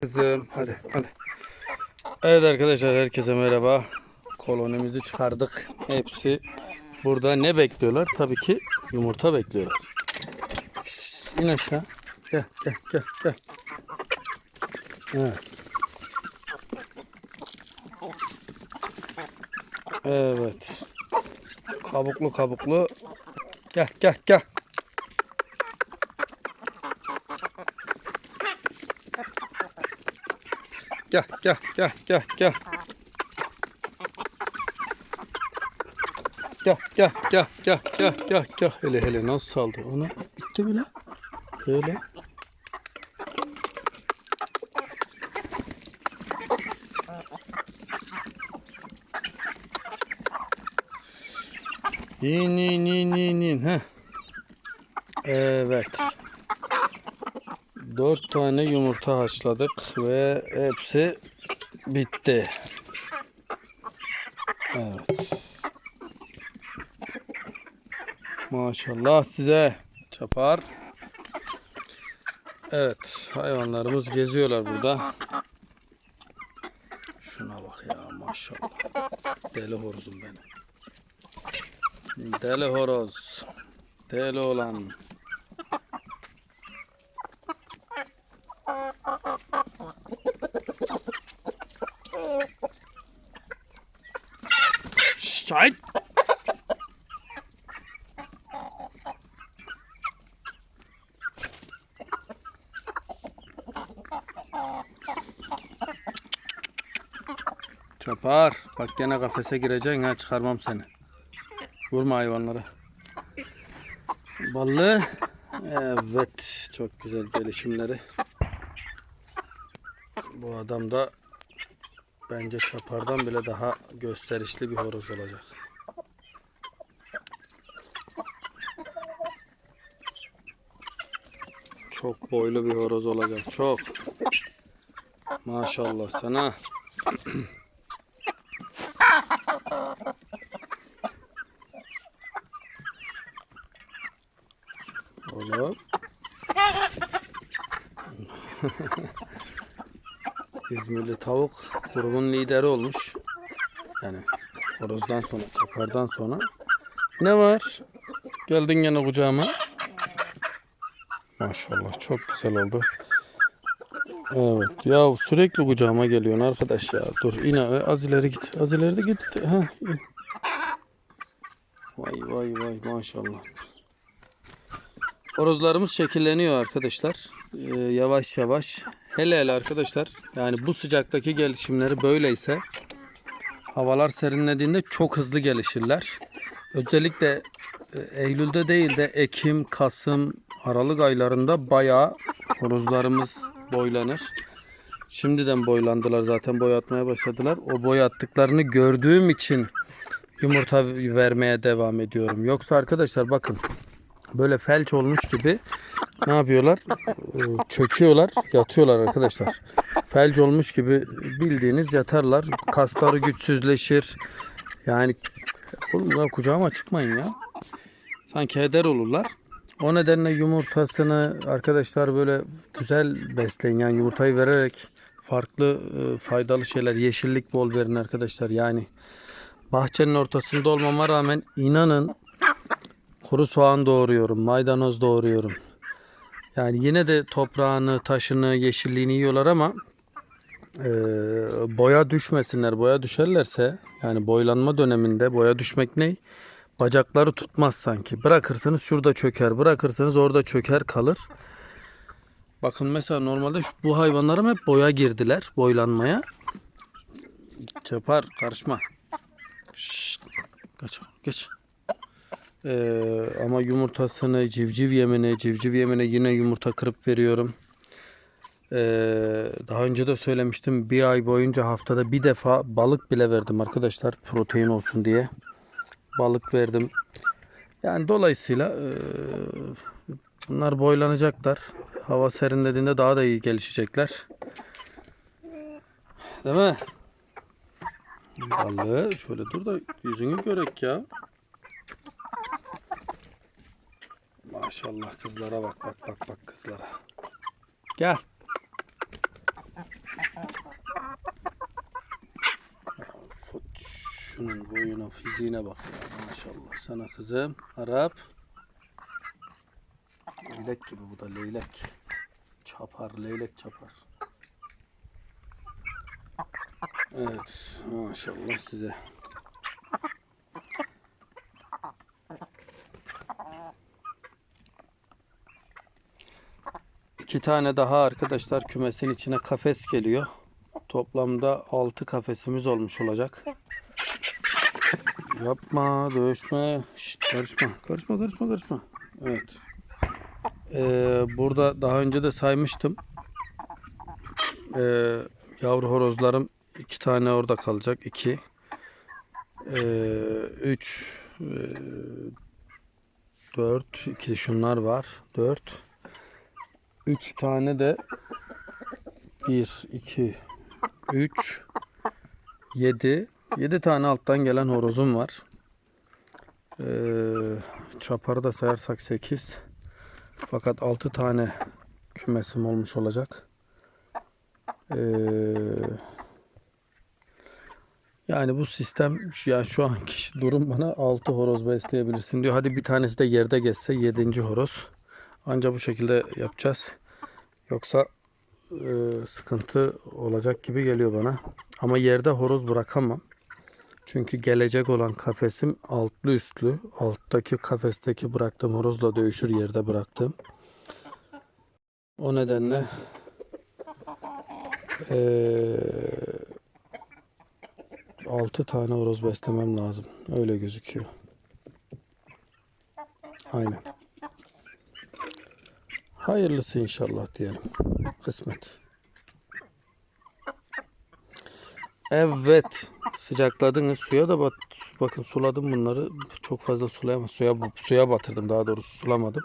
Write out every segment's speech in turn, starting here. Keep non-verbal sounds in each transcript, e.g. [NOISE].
Kızım hadi hadi. Evet arkadaşlar herkese merhaba. Kolonimizi çıkardık. Hepsi burada ne bekliyorlar? Tabii ki yumurta bekliyorlar. Şşş, in aşağı. Gel gel gel gel. Evet. Evet. Kabuklu kabuklu. Gel gel gel. Gel gel gel gel gel. Gel gel gel gel gel gel gel. Hele hele nasıl saldı onu? Bitti bile. Böyle. İn in in in in. Heh. Evet. Dört tane yumurta haşladık ve hepsi bitti. Evet. Maşallah size çapar. Evet hayvanlarımız geziyorlar burada. Şuna bak ya maşallah. Deli horozum benim. Deli horoz. Deli olan. Şşt, hayt. Çapar. Bak gene kafese gireceksin ha çıkarmam seni. Vurma hayvanlara. Ballı. Evet. Çok güzel gelişimleri. Bu adam da bence çapardan bile daha gösterişli bir horoz olacak. Çok boylu bir horoz olacak. Çok. Maşallah sana. [CLEARS THROAT] Oğlum. [LAUGHS] İzmirli tavuk grubun lideri olmuş. Yani horozdan sonra, kapardan sonra. Ne var? Geldin gene kucağıma. Maşallah çok güzel oldu. Evet ya sürekli kucağıma geliyorsun arkadaş ya. Dur in az ileri git. Az ileri de git. Ha, in. Vay vay vay maşallah. Horozlarımız şekilleniyor arkadaşlar. Ee, yavaş yavaş. Hele hele arkadaşlar. Yani bu sıcaktaki gelişimleri böyleyse havalar serinlediğinde çok hızlı gelişirler. Özellikle e, Eylül'de değil de Ekim, Kasım, Aralık aylarında bayağı horozlarımız boylanır. Şimdiden boylandılar zaten boy atmaya başladılar. O boy attıklarını gördüğüm için yumurta vermeye devam ediyorum. Yoksa arkadaşlar bakın böyle felç olmuş gibi ne yapıyorlar? Ee, Çöküyorlar, yatıyorlar arkadaşlar. Felç olmuş gibi bildiğiniz yatarlar. Kasları güçsüzleşir. Yani oğlum ya kucağıma çıkmayın ya. Sanki heder olurlar. O nedenle yumurtasını arkadaşlar böyle güzel besleyin. Yani yumurtayı vererek farklı e, faydalı şeyler, yeşillik bol verin arkadaşlar. Yani bahçenin ortasında olmama rağmen inanın kuru soğan doğruyorum, maydanoz doğruyorum. Yani yine de toprağını, taşını, yeşilliğini yiyorlar ama e, boya düşmesinler. Boya düşerlerse yani boylanma döneminde boya düşmek ne? Bacakları tutmaz sanki. Bırakırsınız şurada çöker, bırakırsınız orada çöker kalır. Bakın mesela normalde şu, bu hayvanlarım hep boya girdiler, boylanmaya. Çapar, karışma. Şşt, kaç, geç. Ee, ama yumurtasını civciv yemine, civciv yemine yine yumurta kırıp veriyorum. Ee, daha önce de söylemiştim bir ay boyunca haftada bir defa balık bile verdim arkadaşlar protein olsun diye. Balık verdim. Yani dolayısıyla e, bunlar boylanacaklar. Hava serinlediğinde daha da iyi gelişecekler. Değil mi? Balığı şöyle dur da yüzünü görek ya. Maşallah kızlara bak bak bak bak kızlara. Gel. Şunun boyuna, fiziğine bak ya maşallah. Sana kızım. Arap. Leylek gibi bu da leylek. Çapar, leylek çapar. Evet, maşallah size. İki tane daha arkadaşlar kümesin içine kafes geliyor. Toplamda 6 kafesimiz olmuş olacak. Yapma, dövüşme. Şşt, karışma, karışma, karışma, karışma. Evet. Ee, burada daha önce de saymıştım. Ee, yavru horozlarım iki tane orada kalacak. iki. Ee, üç. ee, dört. İkili şunlar var. Dört. Üç tane de bir, iki, üç, yedi. Yedi tane alttan gelen horozum var. Ee, çaparı da sayarsak sekiz. Fakat 6 tane kümesim olmuş olacak. Ee, yani bu sistem yani şu anki durum bana 6 horoz besleyebilirsin diyor. Hadi bir tanesi de yerde geçse 7. horoz. Anca bu şekilde yapacağız. Yoksa e, sıkıntı olacak gibi geliyor bana. Ama yerde horoz bırakamam. Çünkü gelecek olan kafesim altlı üstlü. Alttaki kafesteki bıraktığım horozla dövüşür yerde bıraktım. O nedenle eee 6 tane horoz beslemem lazım. Öyle gözüküyor. Aynen. Hayırlısı inşallah diyelim. Kısmet. Evet. Sıcakladınız. Suya da bat bakın suladım bunları. Çok fazla sulayamam. Suya suya batırdım daha doğrusu sulamadım.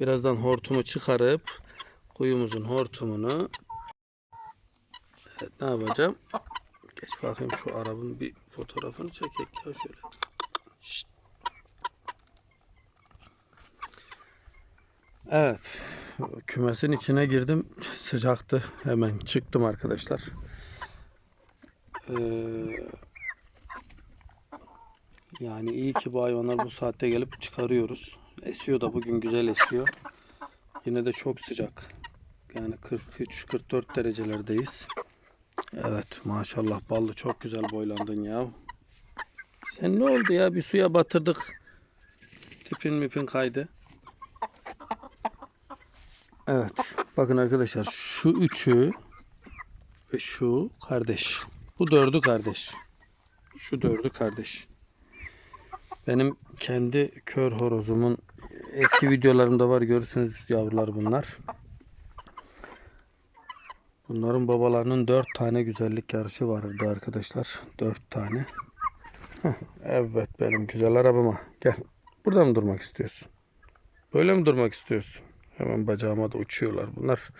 Birazdan hortumu çıkarıp kuyumuzun hortumunu evet, ne yapacağım? Geç bakayım şu arabın bir fotoğrafını çekek ya şöyle. Şşt. Evet. Kümesin içine girdim. Sıcaktı. Hemen çıktım arkadaşlar. Ee, yani iyi ki bu bu saatte gelip çıkarıyoruz. Esiyor da bugün güzel esiyor. Yine de çok sıcak. Yani 43-44 derecelerdeyiz. Evet maşallah ballı çok güzel boylandın ya. Sen ne oldu ya bir suya batırdık. Tipin mipin kaydı. Evet bakın arkadaşlar şu üçü ve şu kardeş. Bu dördü kardeş. Şu dördü kardeş. Benim kendi kör horozumun eski videolarımda var görürsünüz yavrular bunlar. Bunların babalarının dört tane güzellik yarışı vardı arkadaşlar. Dört tane. Heh, evet benim güzel arabama. Gel. Burada mı durmak istiyorsun? Böyle mi durmak istiyorsun? Hemen bacağıma da uçuyorlar bunlar.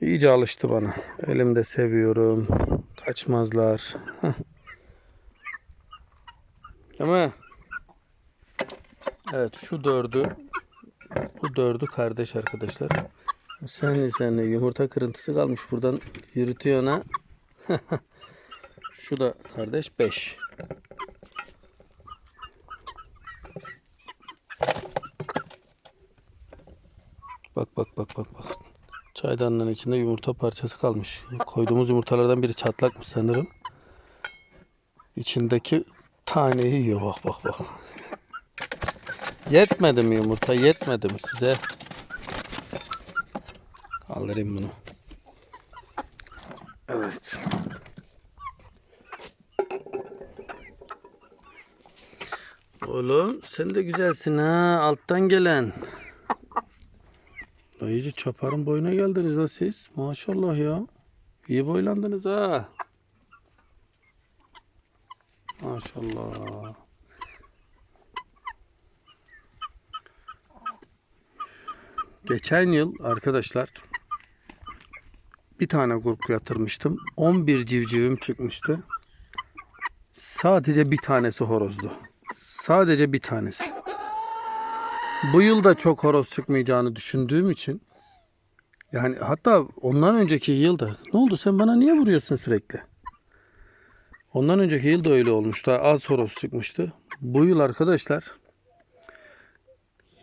İyice alıştı bana. Elimde seviyorum. Kaçmazlar. Heh. Ama evet şu dördü bu dördü kardeş arkadaşlar. Sen sen yumurta kırıntısı kalmış buradan yürütüyor ona. [LAUGHS] şu da kardeş 5. Bak bak bak bak bak. Çaydanlığın içinde yumurta parçası kalmış. Koyduğumuz yumurtalardan biri çatlakmış sanırım. İçindeki taneyi yiyor bak bak bak. Yetmedi mi yumurta? Yetmedi mi size? Kaldırayım bunu. Evet. Oğlum sen de güzelsin ha alttan gelen. Ya iyice çaparın boyuna geldiniz ha siz. Maşallah ya. İyi boylandınız ha. Maşallah. Geçen yıl arkadaşlar bir tane grup yatırmıştım. 11 civcivim çıkmıştı. Sadece bir tanesi horozdu. Sadece bir tanesi. Bu yıl da çok horoz çıkmayacağını düşündüğüm için yani hatta ondan önceki yılda ne oldu sen bana niye vuruyorsun sürekli? Ondan önceki yıl da öyle olmuştu. Az horoz çıkmıştı. Bu yıl arkadaşlar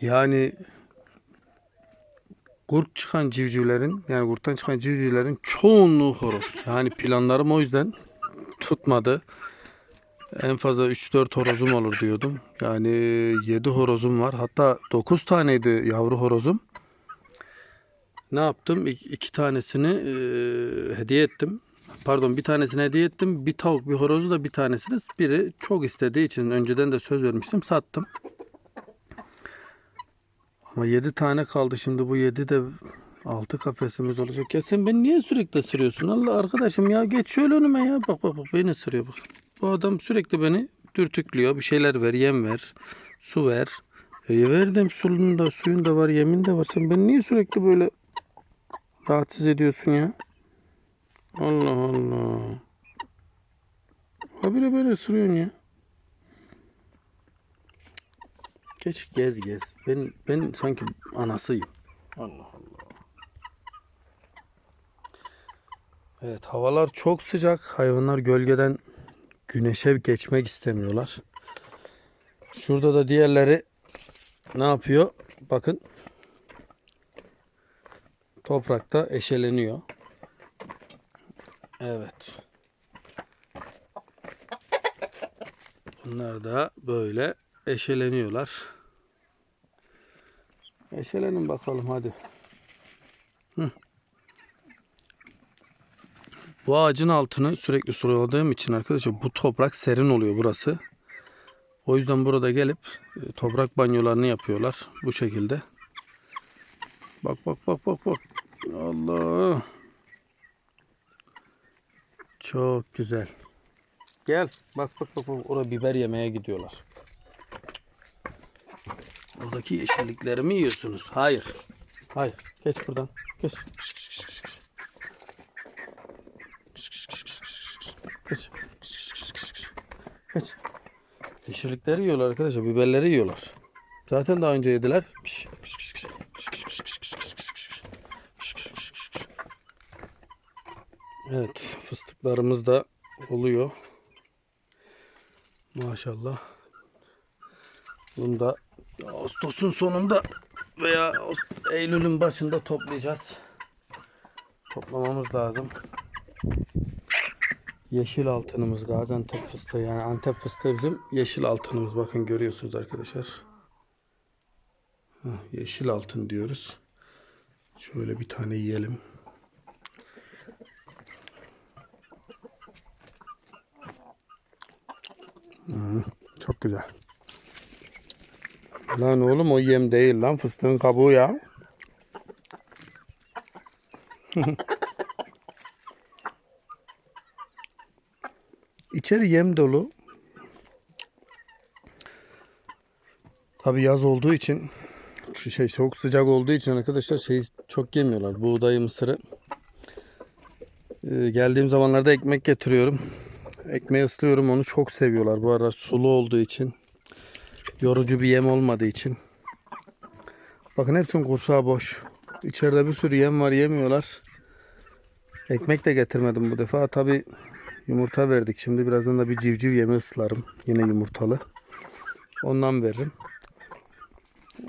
yani kurt çıkan civcivlerin yani kurttan çıkan civcivlerin çoğunluğu horoz. Yani planlarım o yüzden tutmadı. En fazla 3-4 horozum olur diyordum. Yani 7 horozum var. Hatta 9 taneydi yavru horozum. Ne yaptım? İ- tanesini e, hediye ettim. Pardon bir tanesini hediye ettim. Bir tavuk bir horozu da bir tanesini biri çok istediği için önceden de söz vermiştim sattım. Ama 7 tane kaldı şimdi bu 7 de 6 kafesimiz olacak. Ya sen beni niye sürekli ısırıyorsun? Allah arkadaşım ya geç şöyle önüme ya. Bak bak bak beni ısırıyor bak. Bu adam sürekli beni dürtüklüyor. Bir şeyler ver, yem ver, su ver. E, verdim suyun da, suyun da var, yemin de var. Sen beni niye sürekli böyle rahatsız ediyorsun ya? Allah Allah. Habire böyle ısırıyorsun ya. Geç gez gez. Ben ben sanki anasıyım. Allah Allah. Evet havalar çok sıcak. Hayvanlar gölgeden güneşe geçmek istemiyorlar. Şurada da diğerleri ne yapıyor? Bakın. Toprakta eşeleniyor. Evet. Bunlar da böyle eşeleniyorlar. Eşelenin bakalım hadi. Hı. Bu ağacın altını sürekli suladığım için arkadaşlar bu toprak serin oluyor burası. O yüzden burada gelip e, toprak banyolarını yapıyorlar bu şekilde. Bak bak bak bak bak. Allah. Çok güzel. Gel. Bak bak bak. bak. Orada biber yemeye gidiyorlar. Oradaki yeşilliklerimi yiyorsunuz. Hayır. Hayır. Geç buradan. Geç. Geç. Geç. Yeşillikleri yiyorlar arkadaşlar. Biberleri yiyorlar. Zaten daha önce yediler. Evet. Fıstıklarımız da oluyor. Maşallah. Bunu da Ağustos'un sonunda veya Eylül'ün başında toplayacağız. Toplamamız lazım. Yeşil altınımız Gaziantep fıstığı yani Antep fıstığı bizim yeşil altınımız. Bakın görüyorsunuz arkadaşlar. Yeşil altın diyoruz. Şöyle bir tane yiyelim. Hmm, çok güzel. Lan oğlum o yem değil lan fıstığın kabuğu ya. [LAUGHS] İçeri yem dolu. Tabi yaz olduğu için şu şey çok sıcak olduğu için arkadaşlar şey çok yemiyorlar. Buğdayı, mısırı. Ee, geldiğim zamanlarda ekmek getiriyorum. Ekmeği ıslıyorum onu çok seviyorlar. Bu ara sulu olduğu için. Yorucu bir yem olmadığı için. Bakın hepsinin kursağı boş. İçeride bir sürü yem var yemiyorlar. Ekmek de getirmedim bu defa. Tabi yumurta verdik. Şimdi birazdan da bir civciv yemi ıslarım. Yine yumurtalı. Ondan veririm.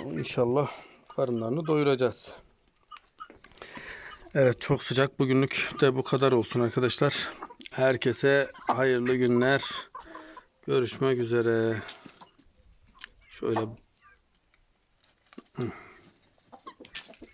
İnşallah karınlarını doyuracağız. Evet çok sıcak. Bugünlük de bu kadar olsun arkadaşlar. Herkese hayırlı günler. Görüşmek üzere. Şöyle.